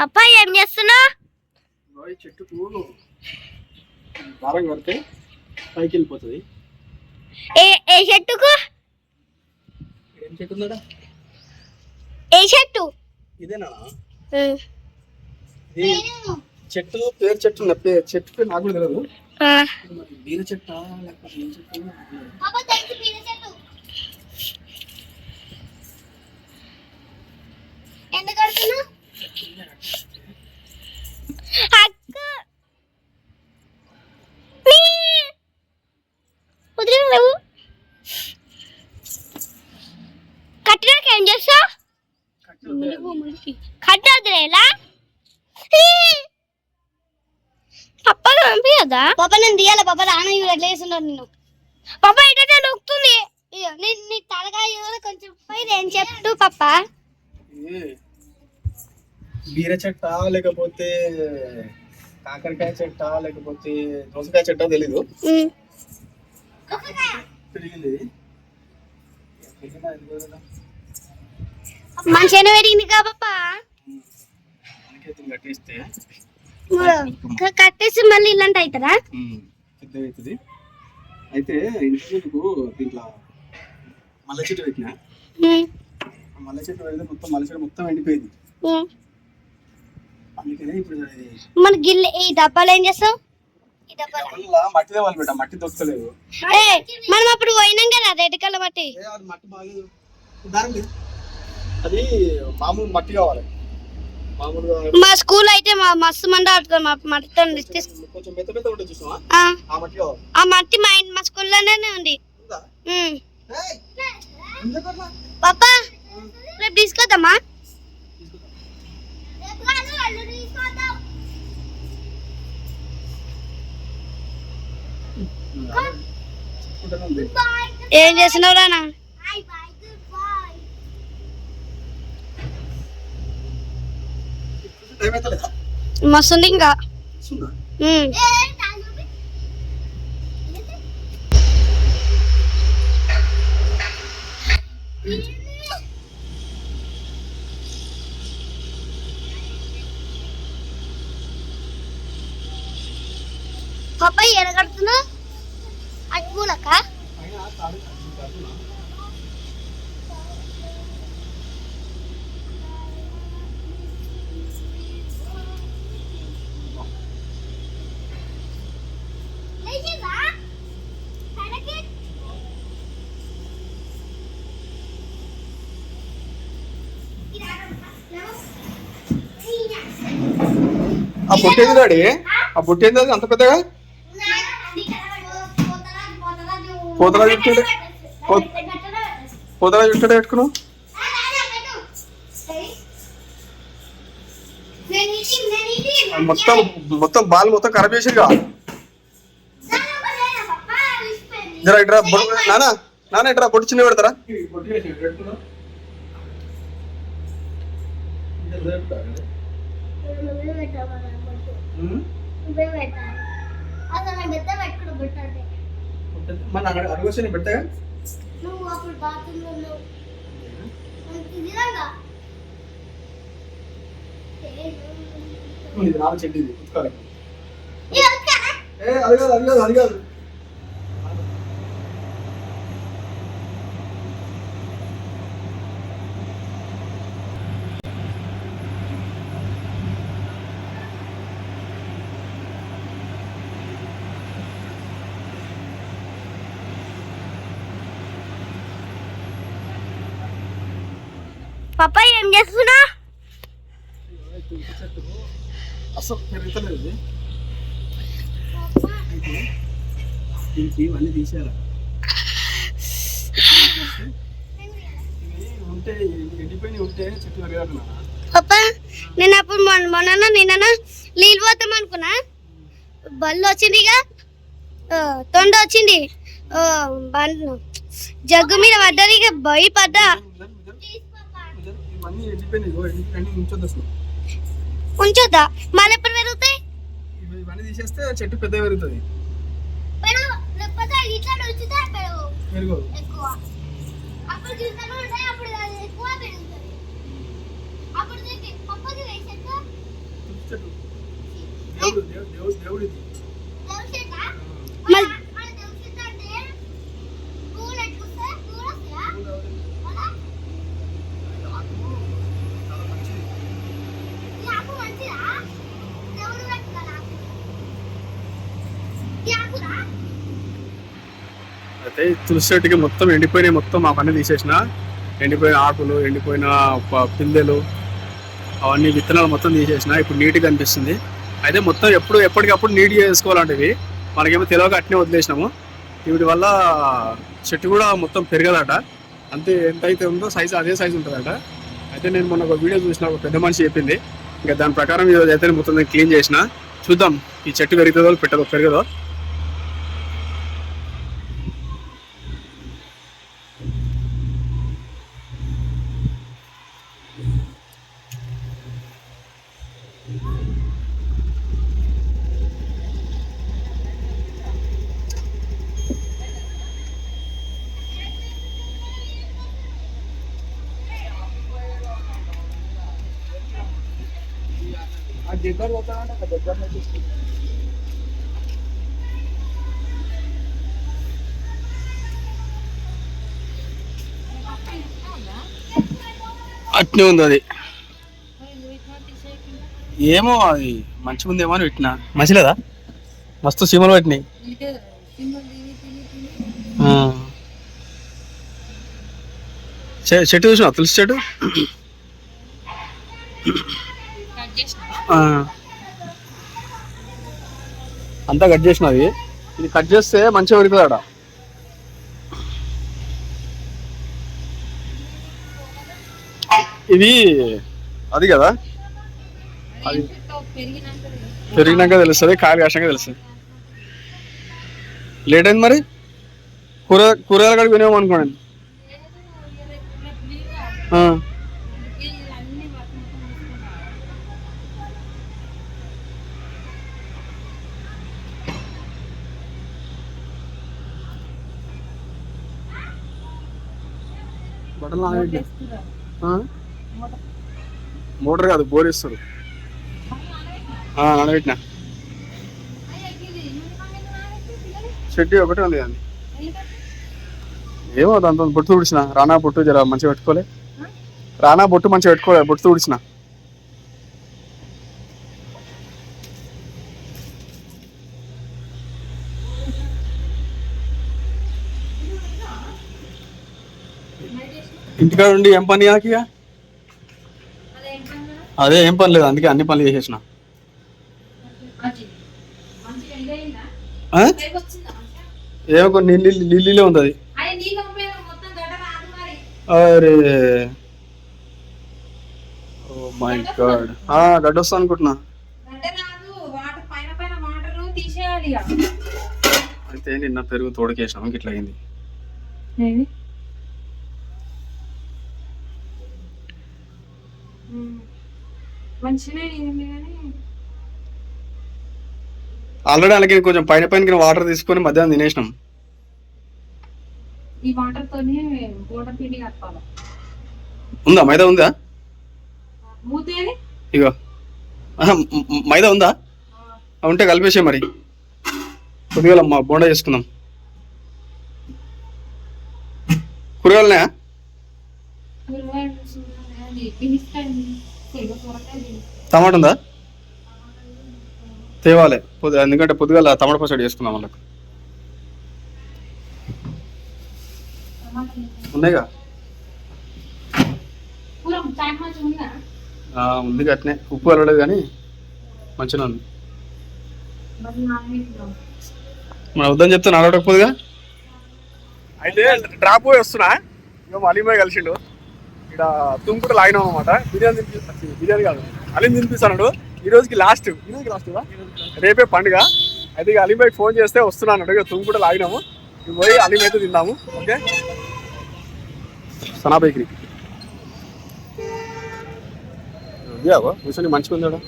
పప్పా ఏం చేస్తున్నావు? ఈ చెట్టుకు దారం కడితే పైకి వెళ్ళిపోతుంది. ఏ ఏ చెట్టుకు? ఏం చెట్టు ఉందా ఏ చెట్టు? ఇదేనా? చెట్టు పేరు చెట్టు ఉన్న పేరు చెట్టు పేరు నాకు కూడా తెలియదు బీర చెట్టా లేకపోతే ఏం చెట్టు. ఎందుకు కడుతున్నావు? కట్టినాక ఏం చేస్తావు? కట్టె ఉంది. కట్ట వదిలేలా పప్ప పంపించదా పాప నేను తీయాలి? పాప నాన్న ఇవి ఎట్లా చేస్తున్నారు నిన్ను. పప్ప ఎట్లా నొక్కుతుంది. నీ నీ తలకాయ కొంచెం పైన ఏం చెట్టు పప్ప. బీర చెట్టా లేకపోతే కాకరకాయ చెట్టా లేకపోతే దోసకాయ చెట్టా తెలీదు. పెరిగింది. మంచిగానే పెరిగింది కా పప్ప అందుకే దీన్ని కట్టేస్తే. కట్టేసి మళ్ళీ ఇలాంటి అవుతారా పెద్ద అవుతుంది అయితే ఇంటికి దీంట్లో మల్లె చెట్టు పెట్టిన. మల్లె చెట్టు పెడితే మొత్తం మల్లె చెట్టు మొత్తం ఎండిపోయింది. మన గిన్నె ఈ డబ్బాలు ఏం చేస్తావు ఈ డబ్బాలు. డబ్బుల్లో మట్టి తేవాలి బిడ్డ మట్టి దొరకలేదు ఏ, మనం అప్పుడు పోయినాం కదా రెడ్ కలర్ మట్టి? అది మట్టి మామూలు మట్టి కావాలి. మా స్కూల్ అయితే మా మస్తు మంది ఆడుతాం మా మట్టితో తీస్- కొంచెం మెత్త మెత్త ఉంటుంది చూసావా? ఆ, మట్టి కావాలి. ఆ మట్టి మా మా స్కూల్లోనే ఉంది? పాపా రేపు తీసుకొద్దామా. ఏం చేస్తున్నావు రానా టైం అవుతలేదా? మస్తు ఉంది ఇంకా వస్తుందా? ఉమ్. పాపా ఎడగడుతున్నా అటుకూలక పైన తాడు కట్టు- కట్టునా? ఆ బొట్టేది డాడీ ఆ బొట్టేది అది అంత పెద్దగా పోతలా చుట్టాడు పోతలా చుట్టాడు పెట్టుకున్నావు? అది మొత్తం మొత్తం బాల్ మొత్తం ఖరాబ్ చేసిరుగా జరా ఇట్రా బొట్టు నానా నాన్న ఇట్రా బొట్టు చిన్న పెడతారా? మన అడుగు పెడతాగా? నువ్వు అప్పుడు బాత్రూంలో ఇది నాలుగు చెట్టు ఇది ఏ అది కాదు అది కాదు అది కాదు. పాపా ఏం చేస్తున్నా? అసలు పెరుగుతలేదు దీనికి ఇవన్నీ ఉంటే ఉంటే పాపా నేను అప్పుడు మొన్న మొన్న నిన్న నీళ్ళు పోతాం అనుకున్నా. బళ్ళు వచ్చిందిగా. తొండ వచ్చింది. జగ్గు మీద పడ్డది ఇక భయపడ్డా ఇవన్నీ ఎండిపోయినాయి ఎండిపోయినాయి ఉంచొద్దు అసలు. ఉంచొద్దా? మళ్ళీ ఎప్పుడు పెరుగుతాయి? ఇవి- ఇవన్నీ తీసేస్తే చెట్టు పెద్ద పెరుగుతుంది. లేకపోతే ఇట్లా ఉంచితే పెరుగు. పెరుగు. ఎక్కువ అప్పుడు గింజలు ఉంటాయి అప్పుడు అది ఎక్కువ పెరుగుతుంది అప్పుడు దీనికి పప్పుకి వేసాక దేవుడు దేవుడు దేవుడిది తెలిసేదా మళ్ళీ మన తెలిసిందంటే పూలు ఎట్లా వస్తాయి పూలు వస్తాయా అలా చాలా మంచిది ఈ ఆకు మంచిదా దేవుడు పెట్టుకోరా ఈ ఆకురా అయితే తులసి చెట్టుకి మొత్తం ఎండిపోయినాయి మొత్తం ఆ పని తీసేసిన. ఎండిపోయిన ఆకులు ఎండిపోయిన ప- పిందెలు అవన్నీ విత్తనాలు మొత్తం తీసేసిన. ఇప్పుడు నీట్గా అనిపిస్తుంది. అయితే మొత్తం ఎప్పుడు ఎప్పటికప్పుడు నీట్గా చేసుకోవాలంటే మనకేమో తెలియక అట్నే వదిలేసినాము. వీటి వల్ల చెట్టు కూడా మొత్తం పెరగదట. అంతే ఎంత అయితే ఉందో సైజు అదే సైజు ఉంటుందట. అయితే నేను మొన్న ఒక వీడియో చూసిన ఒక పెద్ద మనిషి చెప్పింది. ఇంకా దాని ప్రకారం ఈరోజు అయితే మొత్తం నేను క్లీన్ చేసిన. చూద్దాం ఈ చెట్టు పెరుగుతుందో పెట్టదో పెరగదో. అట్నే ఉంది అది. ఏమో అది మంచిగా ఉందేమో అని పెట్టినా. మంచిలేదా మస్తు సీమలు పెట్టినాయి. చెట్టు చూసిన తులసి చెట్టు. అంతా కట్ చేసినది ఇది కట్ చేస్తే మంచిగా పెరుగుతుంది ఆడ ఇది అది కదా? అది పెరిగినాక తెలుస్తుంది కాయలు కాసినాక తెలుస్తుంది. లేట్ అయింది మరి? కూర కూరగాయలు కాడికి వినేమో ఆ? మోటార్ కాదు బోర్ ఇస్తారు నానబెట్టిన. షెడ్డి ఒకటే ఉంది కానీ. ఏమో దాంతో బొట్టు తుడిచిన. రానా బొట్టు జర మంచిగా పెట్టుకోలే. రానా బొట్టు మంచిగా పెట్టుకోలే బొట్టు తుడిచిన. ఇంటికాడ ఉండి ఏం పని నాకు ఇక? అదే ఏం పని లేదు అందుకే అన్ని పనులు చేసేసిన. ఏమో కొన్ని ఉంది అది అరే. ఓ మై గాడ్ గడ్డ వస్తా అనుకుంటున్నా. అయితే నిన్న పెరుగు తోడకేసినాం ఇంక ఇట్లా అయింది. మంచిగా అయింది కానీ. ఆల్రెడీ అలాగే కొంచెం పైన పైన వాటర్ తీసుకొని మధ్యాహ్నం తినేసినాం. ఈ వాటర్ తోనే గోడ పిండి కప్పాలి ఉందా? మైదా ఉందా? ఇగో. మైదా ఉందా? ఉంటే కలిపేసే మరి. కొద్దిగా మా బోండా చేసుకుందాం. కూరగాయలున్నాయా? టమాట ఉందా? తేవాలి. పొద్దు ఎందుకంటే పొద్దుగాల టమాటా పచ్చడి చేసుకుందాం వాళ్ళకు. ఉన్నాయిగా? ఉంది అట్నే ఉప్పు వెళ్ళలేదు కానీ మంచిగా ఉంది. మనం మన వద్దని చెప్తాను అడగకపోదుగా అయితే డ్రాప్ పోయి వస్తున్నా. ఇక అలీబాయ్ కలిసిండు. ఇక్కడ తుంకుట లాగినాం అనమాట బిర్యానీ తినిపి బిర్యానీ కాదు. అలీం తినిపిస్తాడు ఈ రోజుకి లాస్ట్ ఈ రోజుకి లాస్ట్ రేపే పండుగ. అయితే ఇక అలీబాయ్ ఫోన్ చేస్తే వస్తున్నాను ఇక తుంకుట లాగినాము. ఇక పోయి అలీం అయితే తిందాము. ఓకే? సనా బేకరీ ఇదిగో కూర్చొని మంచిగా ఉందా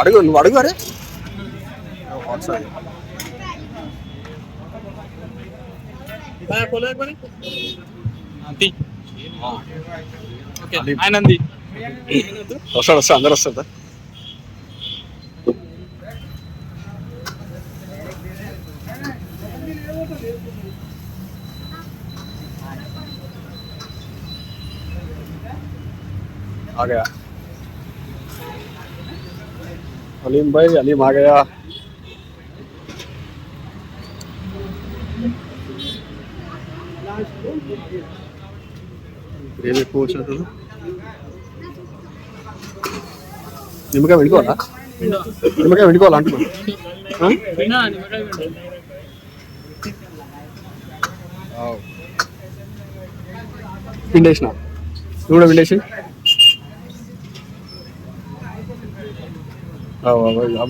అడుగు నువ్వు అడుగు అరే. ఒకసారి అలీం. ఆనంది వస్తాడు వస్తా అందరు వస్తారా आ गया अलीम भाई अलीम आ गया ఏమి ఎక్కువ వచ్చినట్టు నిమ్మకాయ వెళ్ళిపోవాలా నిమ్మకాయ వెళ్ళిపోవాలా అంటున్నా? ఆ? ఆవ్. పిండేసిన నువ్వు కూడా పిండేసి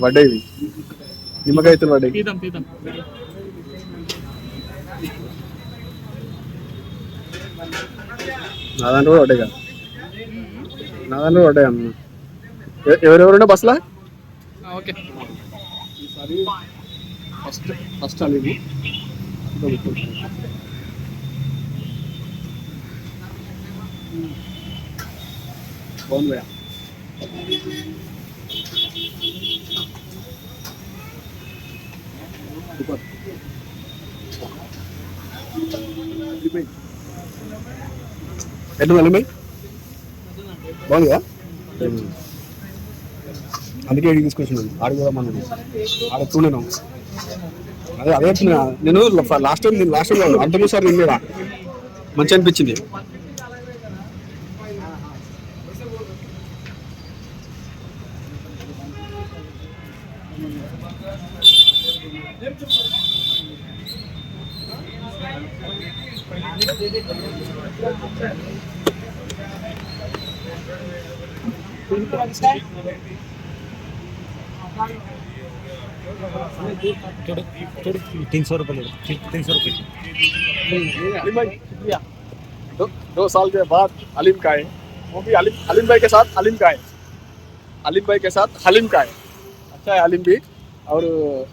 పడ్డాయి నిమ్మకాయ పడ్డాయి నా దాంట్లో కూడా పడ్డాయి కదా. నా దాంట్లో కూడా పడ్డాయి అన్న. ఎ- ఎవరెవరుండే బస్సులా ఓకే. ఈసారి ఫస్ట్ ఫస్ట్ అనేది బాగుంది భయ్యా. సూపర్. వెళ్ళిపోయి. ఎట్లా వెళ్ళి భయ్ బాగుందిగా అందుకే ఇక్కడికి తీసుకొచ్చినాను ఆడికి కూడా మనం ఆడ చూడను అదే అదే చెప్తున్నా నేను లాస్ట్ టైం లాస్ట్ టైం అంతకుసారి తిన్నా మంచి అనిపించింది. तीन सौ रुपये ले लो तीन सौ रुपये अलीम भाई शुक्रिया दो, दो साल के बाद अलीम का है वो भी अलीम अलीम भाई के साथ अलीम का है అలీం భాయ్ కే సాత్ హలీం కాయ్ అచ్చా అలీం బి और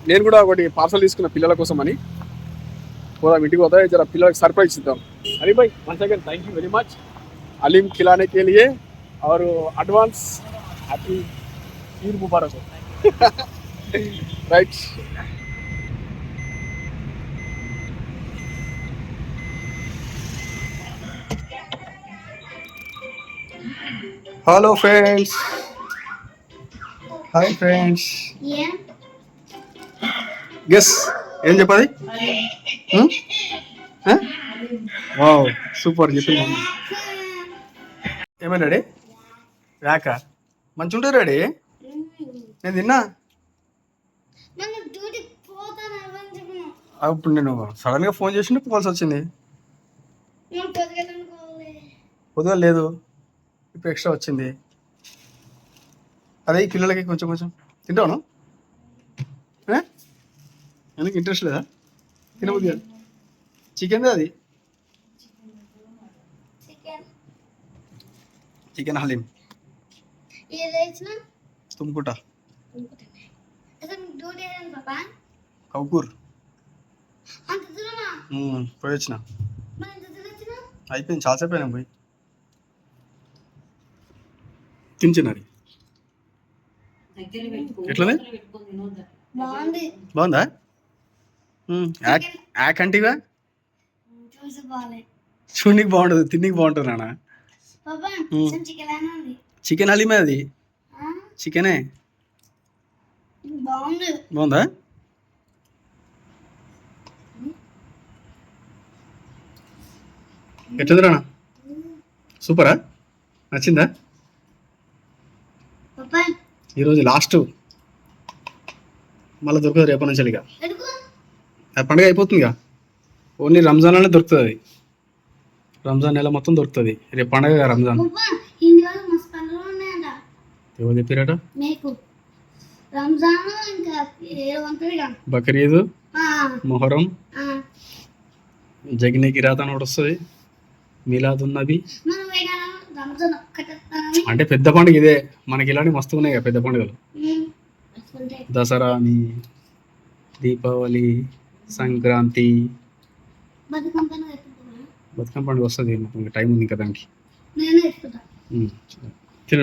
నేను కూడా ఒకటి పార్సల్ తీసుకున్న పిల్లల కోసం అని थोड़ा मीटिंग होता है जरा फ़िलहाल सरप्राइज़ देता हूँ। अरे भाई one second thank you very much Aleem खिलाने के लिए और एडवांस हैप्पी ईद मुबारक हो। Right hello friends hi friends yes ఏం చెప్పాలి? వావ్. సూపర్ చెప్పింది. ఏమైనా డాడీ? రాక? మంచి ఉంటుంది డాడీ? నేను తిన్నా? అప్పుడు నేను సడన్గా ఫోన్ చేసింటే పోవాల్సి వచ్చింది. పొద్దుగా లేదు ఇప్పుడు ఎక్స్ట్రా వచ్చింది. అదే ఈ పిల్లలకి కొంచెం కొంచెం. తింటాను ఎందుకు ఇంట్రెస్ట్ లేదా? తినబుద్ది కాదు. చికెన్ అది? చికెన్ హలీం పాపా కౌకూర్. పోయి వచ్చిన? అయిపోయింది చాలాసేపు అయినా పోయి. తించినది ఎట్లనే బాగుంది? బాగాలే చూడనికి బాగుంటుంది తిన్నికి బాగుంటుంది నాన్న. చికెన్ హలీమే అది? చికెనే? బాగుంది. ఎట్లుంది రానా సూపరా? నచ్చిందా? ఈరోజు లాస్ట్. మళ్ళీ దొరకదు రేపటి నుంచి ఇక. పండుగ అయిపోతుందిగా. ఓన్లీ రంజాన్లోనే దొరుకుతుంది. రంజాన్ నెల మొత్తం దొరుకుతుంది. రేపు పండుగ రంజాన్. ఎవరు చెప్పారట? రంజాన్ ఇంకా కదా బక్రీద్ మొహరం. జగిని కిరాత్ అని ఒకటి వస్తుంది. మీలాద్ ఉన్నది రంజాన్ అంటే పెద్ద పండుగ ఇదే. మనకి ఇలాంటి మస్తు ఉన్నాయి కదా పెద్ద పండుగలు. దసరా అని దీపావళి సంక్రాంతి. బతుకమ్మ పండుగ వస్తుంది టైం ఉంది ఇంకా దానికి. తిన